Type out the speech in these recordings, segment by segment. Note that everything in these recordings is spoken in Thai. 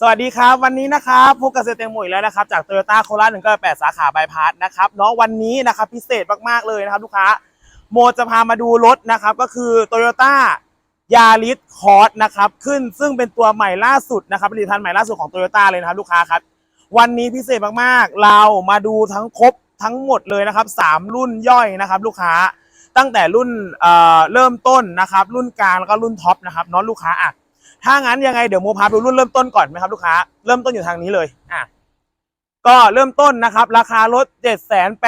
สวัสดีครับ วันนี้นะครับพบกับเซเตงหมุยแล้วนะครับจากโตโยต้าโคราชหนึ่งก็แปดสาขาบายพาสนะครับเนาะวันนี้นะครับพิเศษมากๆเลยนะครับลูกค้าโมจะพามาดูรถนะครับก็คือโตโยต้ายาริสคอร์สนะครับขึ้นซึ่งเป็นตัวใหม่ล่าสุดนะครับผลิตภัณฑ์ใหม่ล่าสุดของโตโยต้าเลยนะครับลูกค้าครับวันนี้พิเศษมากๆ เรามาดูทั้งครบทั้งหมดเลยนะครับสามรุ่นย่อยนะครับ ลูกค้าตั้งแต่รุ่นเอ่อเริ่มต้นนะครับรุ่นกลางแล้วก็รุ่นท็อปนะครับเน้องลูกค้าอะ ถ้างั้นยังไงเดี๋ยวโมพาไปดูรุ่นเริ่มต้นก่อนไหมครับลูกค้า เริ่มต้นอยู่ทางนี้เลยอะก็เริ่มต้นนะครับ ราคารถ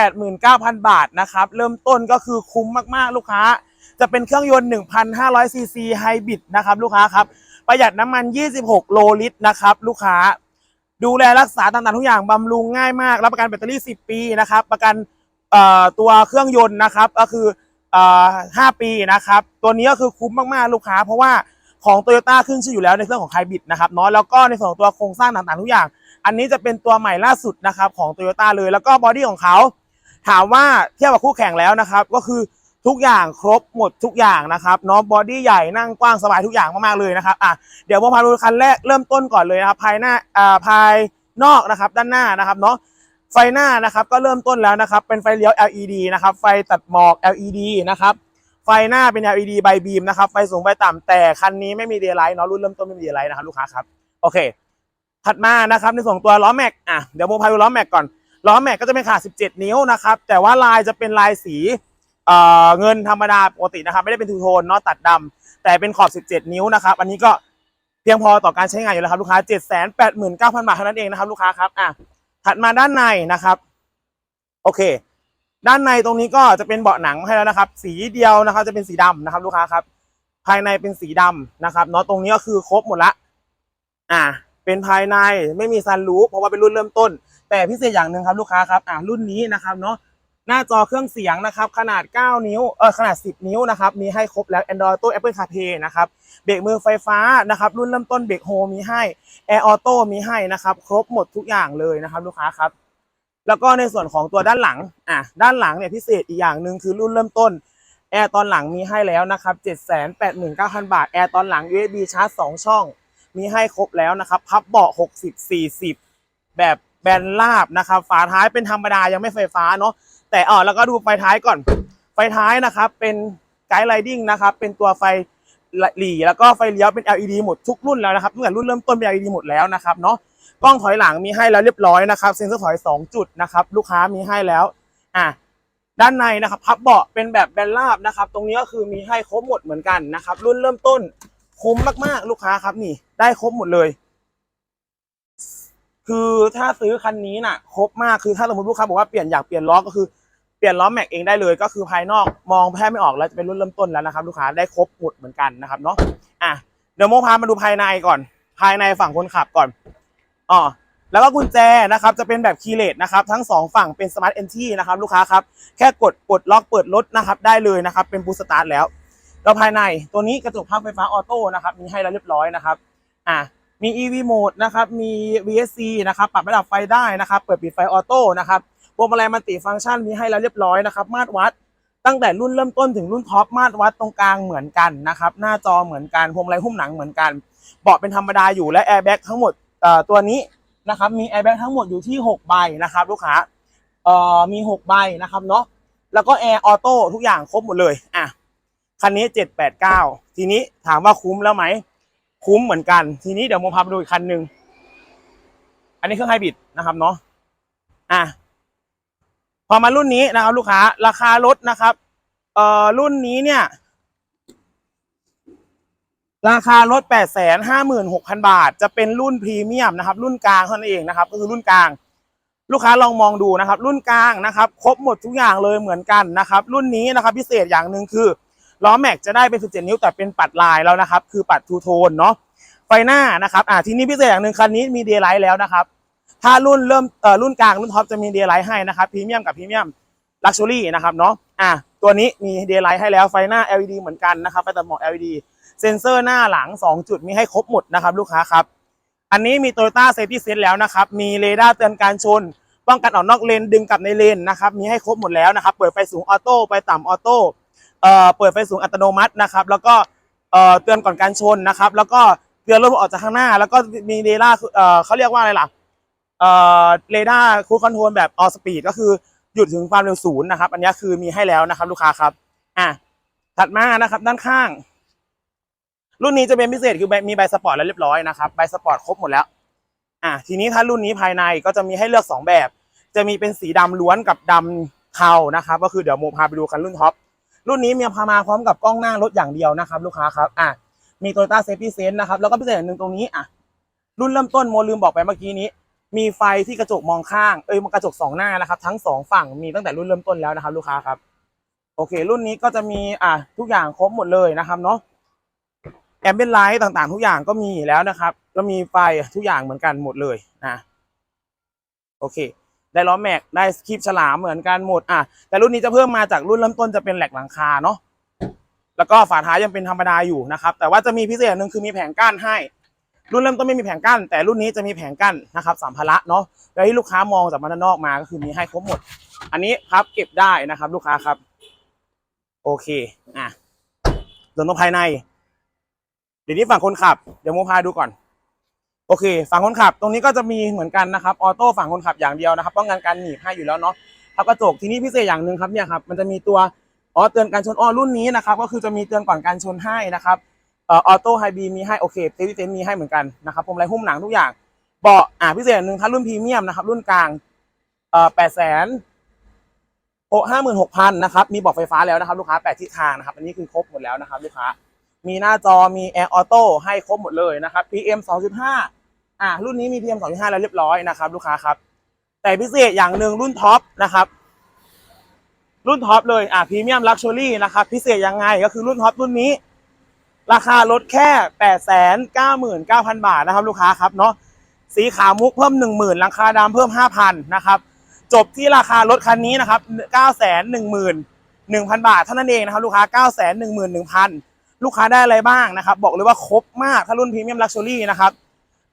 789,000 บาทนะครับ เริ่มต้นก็คือคุ้มมากๆลูกค้า จะเป็นเครื่องยนต์ 1,500 ซีซีไฮบริดนะครับลูกค้าครับประหยัดน้ำมัน 26 โลลิตรนะครับลูกค้า ดูแลรักษาต่างๆทุกอย่างบำรุงง่ายมากรับประกันแบตเตอรี่ 10 ปีนะครับ ประกันเอ่อตัวเครื่องยนต์นะครับก็คือเอ่อ5ปีนะครับ ตัวนี้ก็คือคุ้มมากๆลูกค้า เพราะว่า ของโตโยต้าขึ้นชื่ออยู่แล้วในเรื่องของไฮบริดนะครับเนาะแล้วก็ในส่วนของตัวโครงสร้างต่างๆทุกอย่าง อันนี้จะเป็นตัวใหม่ล่าสุดนะครับของโตโยต้าเลยแล้วก็บอดี้ของเขาถามว่าเทียบกับคู่แข่งแล้วนะครับก็คือทุกอย่างครบหมดทุกอย่างนะครับเนาะบอดี้ใหญ่นั่งกว้างสบายทุกอย่างมากๆเลยนะครับอะเดี๋ยวผมพาดูคันแรกเริ่มต้นก่อนเลยนะครับภายหน้าอ่าภายนอกนะครับด้านหน้านะครับเนาะไฟหน้านะครับก็เริ่มต้นแล้วนะครับเป็นไฟเลี้ยว LED นะครับไฟตัดหมอก LED นะครับ ไฟหน้าเป็น LED ใบบีมนะครับ ไฟสูงไฟต่ำแต่คันนี้ไม่มีเดย์ไลท์เนาะรุ่นเริ่มต้นไม่มีเดย์ไลท์นะครับลูกค้าครับโอเค ถัดมานะครับในส่วนของตัวล้อแม็กอะเดี๋ยวโมพาดูล้อแม็กก่อนล้อแม็กก็จะเป็นขนาด 17 นิ้วนะครับแต่ว่าลายจะเป็นลายสีเอ่อเงินธรรมดาปกตินะครับไม่ได้เป็นทูโทนเนาะตัดดำแต่เป็นขอบ 17 นิ้วนะครับอันนี้ก็เพียงพอต่อการใช้งานอยู่แล้วครับลูกค้า 789,000 บาทเท่านั้นเองนะครับลูกค้าครับอะถัดมาด้านในนะครับโอเค ด้านในตรงนี้ก็จะเป็นเบาะหนังให้แล้วนะครับ สีเดียวนะครับจะเป็นสีดำนะครับ ลูกค้าครับ ภายในเป็นสีดำนะครับเนาะตรงนี้ก็คือครบหมดละ อ่า เป็นภายในไม่มีซันรูฟเพราะว่าเป็นรุ่นเริ่มต้น แต่พิเศษอย่างหนึ่งครับลูกค้าครับ อ่ารุ่นนี้นะครับเนาะหน้าจอเครื่องเสียงนะครับ ขนาด 9 นิ้วเออขนาด 10 นิ้วนะครับ มีให้ครบแล้ว Android Auto Apple CarPlay นะครับเบรกมือไฟฟ้านะครับ รุ่นเริ่มต้นเบรกโฮมีให้ Air Auto มีให้นะครับ ครบหมดทุกอย่างเลยนะครับ ลูกค้าครับ แล้วก็ในส่วนของตัวด้านหลังอะด้านหลังเนี่ยพิเศษอีกอย่างหนึ่งคือรุ่นเริ่มต้นแอร์ตอนหลังมีให้แล้วนะครับ789,000 บาท แอร์ตอนหลัง USB ชาร์จ 2 ช่อง มีให้ครบแล้วนะครับ พับเบาะ 60 40 แบบแบนราบนะครับ ฝาท้ายเป็นธรรมดายังไม่ไฟฟ้าเนาะ แต่อ๋อแล้วก็ดูไฟท้ายก่อน ไฟท้ายนะครับ เป็นไกด์ไลดิ้งนะครับ เป็นตัวไฟหลีแล้วก็ไฟเลี้ยวเป็น LED หมดทุกรุ่นแล้วนะครับตั้งแต่รุ่นเริ่มต้นเป็น LED หมดแล้วนะครับเนาะ กล้องถอยหลังมีให้แล้วเรียบร้อยนะครับเซ็นเซอร์ถอย2จุดนะครับลูกค้ามีให้แล้วอะด้านในนะครับพับเบาะเป็นแบบแบนราบนะครับ ตรงนี้ก็คือมีให้ครบหมดเหมือนกันนะครับ รุ่นเริ่มต้นคุ้มมากๆ ลูกค้าครับนี่ ได้ครบหมดเลย คือถ้าซื้อคันนี้น่ะ ครบมากคือถ้าสมมติลูกค้าบอกว่าเปลี่ยนอยากเปลี่ยนล้อก็คือเปลี่ยนล้อแม็กเองได้เลย ก็คือภายนอกมองแทบไม่ออกแล้วจะเป็นรุ่นเริ่มต้นแล้วนะครับ ลูกค้าได้ครบหมดเหมือนกันนะครับเนาะอะเดี๋ยวโมพามาดูภายในก่อน ภายในฝั่งคนขับก่อน อ๋อแล้วก็กุญแจนะครับจะเป็นแบบคีย์เลสนะครับทั้งสองฝั่งเป็นสมาร์ทเอนทีนะครับลูกค้าครับแค่กดปลดล็อกเปิดรถนะครับได้เลยนะครับเป็นบูสตาร์ทแล้วแล้วภายในตัวนี้กระจกพับไฟฟ้าออโต้นะครับมีให้แล้วเรียบร้อยนะครับอะมี EV Mode นะครับมี VSC นะครับปรับระดับไฟได้นะครับเปิดปิดไฟออโต้นะครับพวงมาลัยมัลติฟังก์ชันมีให้แล้วเรียบร้อยนะครับมาตรวัดตั้งแต่รุ่นเริ่มต้นถึงรุ่นท็อปมาตรวัดตรงกลางเหมือนกันนะครับหน้าจอเหมือนกันพวงมาลัยหุ้มหนังเหมือนกันเบาะเป็นธรรมดาอยู่และแอร์แบ็กทั้งหมด ตัวนี้นะครับมีแอร์แบ็กทั้งหมดอยู่ที่6ใบนะครับลูกค้าเอ่อมี6ใบนะครับเนาะแล้วก็แอร์ออโต้ทุกอย่างครบหมดเลยอะคันนี้ 789 ทีนี้ถามว่าคุ้มแล้วไหม คุ้มเหมือนกัน ทีนี้เดี๋ยวโมพาไปดูอีกคันหนึ่งอันนี้เครื่องไฮบริดนะครับเนาะอะพอมารุ่นนี้นะครับ ลูกค้า ราคารถนะครับเอ่อรุ่นนี้เนี่ย ราคารถ 856,000 บาท จะเป็นรุ่นพรีเมียมนะครับ รุ่นกลางเท่านั้นเองนะครับ ก็คือรุ่นกลาง ลูกค้าลองมองดูนะครับ รุ่นกลางนะครับ ครบหมดทุกอย่างเลยเหมือนกันนะครับ รุ่นนี้นะครับพิเศษอย่างหนึ่งคือล้อแม็กจะได้เป็น 17 นิ้วแต่เป็นปัดลายแล้วนะครับ คือปัดทูโทนเนาะไฟหน้านะครับอ่าทีนี้พิเศษอย่างหนึ่งคันนี้มีเดย์ไลท์แล้วนะครับ ถ้ารุ่นเริ่มเอ่อรุ่นกลางรุ่นท็อปจะมีเดย์ไลท์ให้นะครับพรีเมียมกับพรีเมียมลักชัวรี่นะครับเนาะอ่าตัวนี้มีเดย์ไลท์ให้แล้วไฟหน้า LED เหมือนกันนะครับไฟตัดหมอก LED เซ็นเซอร์หน้าหลัง 2 จุดมีให้ครบหมดนะครับลูกค้าครับ อันนี้มี Toyota Safety Set แล้วนะครับ มีเรดาร์เตือนการชน ป้องกันออกนอกเลนดึงกลับในเลนนะครับ มีให้ครบหมดแล้วนะครับ เปิดไฟสูงออโต้ไฟต่ำออโต้เอ่อเปิดไฟสูงอัตโนมัตินะครับ แล้วก็เอ่อเตือนก่อนการชนนะครับ แล้วก็เตือนรถออกจากข้างหน้า แล้วก็มีเรดาร์เอ่อเขาเรียกว่าอะไรล่ะเอ่อเรดาร์คูลคอนโทรลแบบออสปีดก็คือหยุดถึงความเร็วศูนย์นะครับ อันนี้คือมีให้แล้วนะครับ ลูกค้าครับ อะ ถัดมานะครับด้านข้าง รุ่นนี้จะเป็นพิเศษคือมีใบสปอร์ตแล้วเรียบร้อยนะครับใบสปอร์ตครบหมดแล้วอะทีนี้ถ้ารุ่นนี้ภายในก็จะมีให้เลือกสองแบบ จะมีเป็นสีดำล้วนกับดำเทานะครับก็คือเดี๋ยวโมพาไปดูกันรุ่นท็อปรุ่นนี้มีพามาพร้อมกับกล้องหน้ารถอย่างเดียวนะครับ ลูกค้าครับอะมี Toyota Safety Sense นะครับแล้วก็พิเศษหนึ่งตรงนี้อะรุ่นเริ่มต้นโมลืมบอกไปเมื่อกี้นี้ มีไฟที่กระจกมองข้างเอ้ยกระจกสองหน้านะครับ ทั้งสองฝั่งมีตั้งแต่รุ่นเริ่มต้นแล้วนะครับ ลูกค้าครับ โอเค รุ่นนี้ก็จะมีอะทุกอย่างครบหมดเลยนะครับเนาะ แอมเบียนไลท์ต่างๆ ทุกอย่างก็มีแล้วนะครับ แล้วมีไฟทุกอย่างเหมือนกันหมดเลยนะโอเค ได้ล้อแม็กได้คลิปฉลามเหมือนกันหมดอะแต่รุ่นนี้จะเพิ่มมาจากรุ่นเริ่มต้นจะเป็นแหลกหลังคาเนาะแล้วก็ฝาท้ายยังเป็นธรรมดาอยู่นะครับ แต่ว่าจะมีพิเศษหนึ่งคือมีแผงกั้นให้ รุ่นเริ่มต้นไม่มีแผงกั้น แต่รุ่นนี้จะมีแผงกั้นนะครับสัมภาระเนาะแล้วที่ลูกค้ามองจากด้านนอกมาก็คือมีให้ครบหมด อันนี้พับเก็บได้นะครับ ลูกค้าครับ โอเคอะส่วนตรงภายใน เดี๋ยวนี้ฝั่งคนขับ เดี๋ยวโมพาดูก่อน โอเค ฝั่งคนขับ ตรงนี้ก็จะมีเหมือนกันนะครับ ออโต้ฝั่งคนขับอย่างเดียวนะครับ ป้องกันการหนีบให้อยู่แล้วเนาะทับกระจกทีนี้พิเศษอย่างหนึ่งครับเนี่ยครับ มันจะมีตัวอ๋อเตือนการชนอ๋อรุ่นนี้นะครับ ก็คือจะมีเตือนก่อนการชนให้นะครับเอ่อออโต้ไฮบีมีให้โอเคเซฟตี้เซนมีให้เหมือนกันนะครับผมไรหุ้มหนังทุกอย่าง เบาะอ่าพิเศษอย่างหนึ่งถ้ารุ่นพรีเมียมนะครับ รุ่นกลางเอ่อแปดแสนโอห้าหมื่นหกพันนะครับ มีเบอกไฟฟ้าแล้วนะครับ ลูกค้าแปดทิศทางนะครับ อันนี้คือครบหมดแล้วนะครับ ลูกค้า มีหน้าจอมีแอร์ออโต้ให้ครบหมดเลยนะครับ PM 2.5อ่ารุ่นนี้มี PM 2.5 แล้วเรียบร้อยนะครับ ลูกค้าครับ แต่พิเศษอย่างหนึ่งรุ่นท็อปนะครับรุ่นท็อปเลยอ่าพรีเมียมลักชัวรี่นะครับพิเศษยังไงก็คือรุ่นท็อปรุ่นนี้ ราคาลดแค่899,000บาทนะครับ ลูกค้าครับเนาะสีขาวมุกเพิ่ม10,000ราคาดำเพิ่ม5,000นะครับจบที่ราคารถคันนี้นะครับ911,000บาทเท่านั้นเองนะครับ ลูกค้า911,000 ลูกค้าได้อะไรบ้างนะครับ บอกเลยว่าครบมากถ้ารุ่นพรีเมียมลักชัวรี่นะครับ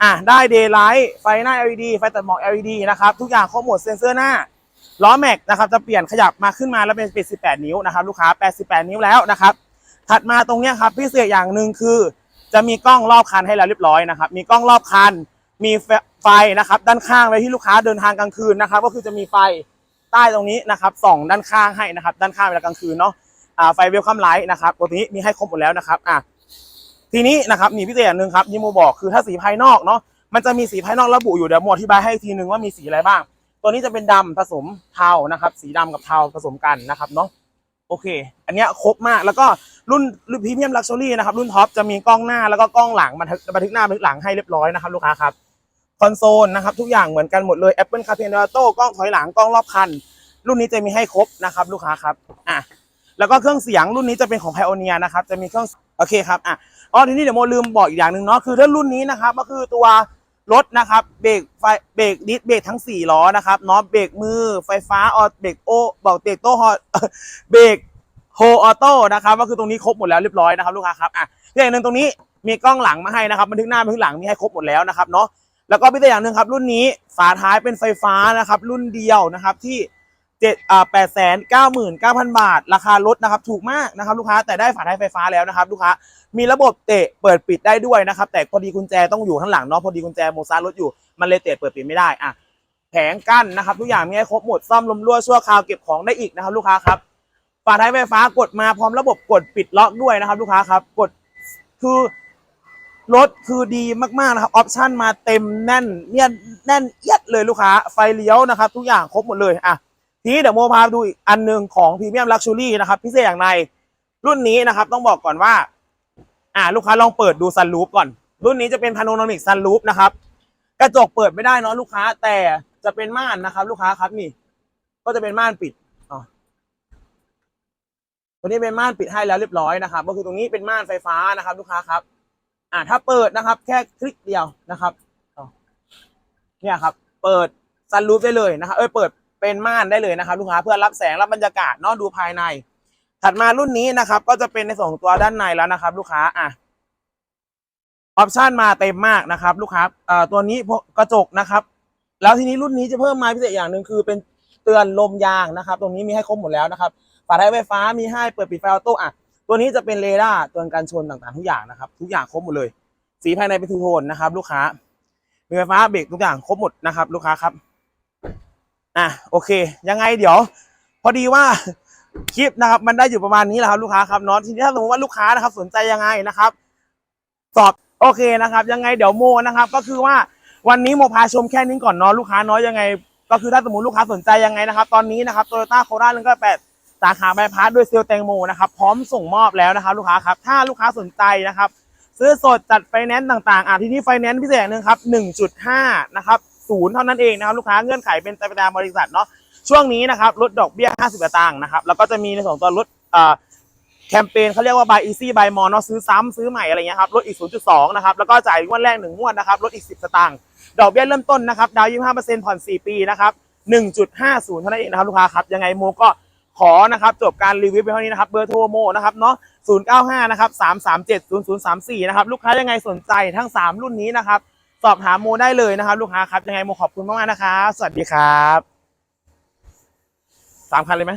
อะได้เดย์ไลท์ไฟหน้า LED ไฟตัดหมอก LED นะครับ ทุกอย่างครบหมดเซ็นเซอร์หน้าล้อแม็กนะครับจะเปลี่ยนขยับมาขึ้นมาแล้วเป็นเป็น18 นิ้วนะครับ ลูกค้า 88 นิ้วแล้วนะครับ ถัดมาตรงเนี้ยครับพิเศษอย่างหนึ่งคือ จะมีกล้องรอบคันให้แล้วเรียบร้อยนะครับ มีกล้องรอบคัน มีไฟไฟนะครับ ด้านข้างไว้ที่ลูกค้าเดินทางกลางคืนนะครับ ก็คือจะมีไฟใต้ตรงนี้นะครับส่องด้านข้างให้นะครับ ด้านข้างเวลากลางคืนเนาะ อ่าไฟเวลคัมไลท์นะครับตัวนี้มีให้ครบหมดแล้วนะครับอะทีนี้นะครับมีพิเศษอย่างหนึ่งครับยิโมบอกคือถ้าสีภายนอกเนาะมันจะมีสีภายนอกระบุอยู่เดี๋ยวโมอธิบายให้อีกทีนึงว่ามีสีอะไรบ้าง ตัวนี้จะเป็นดำผสมเทานะครับ สีดำกับเทาผสมกันนะครับเนาะโอเค อันเนี้ยครบมากแล้วก็รุ่นรุ่นพรีเมียมลักชัวรี่นะครับรุ่นท็อปจะมีกล้องหน้าแล้วก็กล้องหลังบันทึกบันทึกหน้าบันทึกหลังให้เรียบร้อยนะครับลูกค้าครับคอนโซลนะครับทุกอย่างเหมือนกันหมดเลย Apple CarPlay Auto กล้องถอยหลังกล้องรอบคัน รุ่นนี้จะมีให้ครบนะครับลูกค้าครับอะ แล้วก็เครื่องเสียงรุ่นนี้จะเป็นของ Pioneer นะครับจะมีเครื่องโอเคครับอะอ๋อทีนี้เดี๋ยวโมลืมบอกอีกอย่างหนึ่งเนาะคือถ้ารุ่นนี้นะครับก็คือตัวรถนะครับเบรกไฟเบรกดิสเบรกทั้ง4ล้อนะครับเนาะเบรกมือไฟฟ้าออเบรกโอเบอกเบรกโต้ฮอเบรกโฮออโต้นะครับก็คือตรงนี้ครบหมดแล้วเรียบร้อยนะครับลูกค้าครับอะอย่างหนึ่งตรงนี้มีกล้องหลังมาให้นะครับบันทึกหน้าบันทึกหลังมีให้ครบหมดแล้วนะครับเนาะแล้วก็พิเศษอย่างหนึ่งครับรุ่นนี้ฝาท้ายเป็นไฟฟ้านะครับรุ่นเดียวนะครับที่ เจ็ดอ่าแปดแสนเก้าหมื่นเก้าพันบาท ราคารถนะครับ ถูกมากนะครับลูกค้าแต่ได้ฝาท้ายไฟฟ้าแล้วนะครับลูกค้ามีระบบเตะเปิดปิดได้ด้วยนะครับ แต่พอดีกุญแจต้องอยู่ข้างหลังเนาะพอดีกุญแจโมซารถอยู่มันเลยเตะเปิดปิดไม่ได้อะแผงกั้นนะครับ ทุกอย่างมีให้ครบหมดซ่อมลมรั่วชั่วคราวเก็บของได้อีกนะครับ ลูกค้าครับฝาท้ายไฟฟ้ากดมาพร้อมระบบกดปิดล็อกด้วยนะครับ ลูกค้าครับ กดคือรถคือดีมากๆนะครับออปชั่นมาเต็มแน่นเนี่ยแน่นเอียดเลยลูกค้าไฟเลี้ยวนะครับ ทุกอย่างครบหมดเลยอะ ทีนี้เดี๋ยวโมพาดูอีกอันหนึ่งของพรีเมียมลักชัวรี่นะครับ พิเศษอย่างในรุ่นนี้นะครับ ต้องบอกก่อนว่า อ่า ลูกค้าลองเปิดดูซันรูฟก่อน รุ่นนี้จะเป็นพาโนรามิกซันรูฟนะครับ กระจกเปิดไม่ได้เนาะลูกค้าแต่จะเป็นม่านนะครับ ลูกค้าครับนี่ ก็จะเป็นม่านปิดอ๋อตัวนี้เป็นม่านปิดให้แล้วเรียบร้อยนะครับ ก็คือตรงนี้เป็นม่านไฟฟ้านะครับ ลูกค้าครับ อ่าถ้าเปิดนะครับ แค่คลิกเดียวนะครับเนี่ยครับ เปิดซันรูฟได้เลยนะครับเอ้ยเปิด เป็นม่านได้เลยนะครับ ลูกค้าเพื่อรับแสงรับบรรยากาศเนาะดูภายใน ถัดมารุ่นนี้นะครับ ก็จะเป็นในส่วนของตัวด้านในแล้วนะครับ ลูกค้าอะออปชันมาเต็มมากนะครับ ลูกค้าเอ่อตัวนี้กกระจกนะครับ แล้วทีนี้รุ่นนี้จะเพิ่มมาพิเศษอย่างหนึ่งคือเป็นเตือนลมยางนะครับ ตรงนี้มีให้ครบหมดแล้วนะครับฝาท้ายไฟฟ้ามีให้เปิดปิดไฟออโต้อะตัวนี้จะเป็นเรดาร์เตือนการชนต่างๆทุกอย่างนะครับ ทุกอย่างครบหมดเลย สีภายในเป็นทูโทนนะครับ ลูกค้ามีไฟฟ้าเบรกทุกอย่างครบหมดนะครับ ลูกค้าครับ อะโอเค ยังไงเดี๋ยว พอดีว่าคลิปนะครับ มันได้อยู่ประมาณนี้แหละครับลูกค้าครับเนาะทีนี้ถ้าสมมติว่าลูกค้านะครับ สนใจยังไงนะครับสอบโอเคนะครับ ยังไงเดี๋ยวโมนะครับ ก็คือว่าวันนี้โมพาชมแค่นี้ก่อนเนาะลูกค้านาะยังไง ก็คือถ้าสมมติลูกค้าสนใจยังไงนะครับ ตอนนี้นะครับโตโยต้าโคราชหนึ่งก็แปดสาขาบพาสด้วยเซลแตงโมนะครับพร้อมส่งมอบแล้วนะครับลูกค้าครับ ถ้าลูกค้าสนใจนะครับ ซื้อสดจัดไฟแนนซ์ต่างๆอะที่นี่ไฟแนนซ์พิเศษอย่างหนึ่งครับ1.5นะครับ ศูนย์เท่านั้นเองนะครับลูกค้าเงื่อนไขเป็นไปตามบริษัทเนาะช่วงนี้นะครับลดดอกเบี้ย 50สตางค์นะครับแล้วก็จะมีในส่วนของตัวลดอ่อแคมเปญเขาเรียกว่า buy easy buy more เนาะซื้อซ้ำซื้อใหม่อะไรเงี้ยครับลดอีก 0.2 นะครับแล้วก็จ่ายงวดแรก1งวดนะครับลดอีก 10 สตางค์ดอกเบี้ยเริ่มต้นนะครับดาวน์25%ผ่อน 4 ปีนะครับ1.50 เท่านั้นเองนะครับลูกค้าครับยังไงโมก็ขอนะครับจบการรีวิวไปเท่านี้นะครับเบอร์โทรโมนะครับเนาะ095 นะครับ 337 0034 นะครับลูกค้ายังไงสนใจทั้ง 3 รุ่นนี้นะครับ สอบถามโมได้เลยนะครับ ลูกค้าครับยังไงโมขอบคุณมากๆนะครับสวัสดีครับสามคันเลยไหม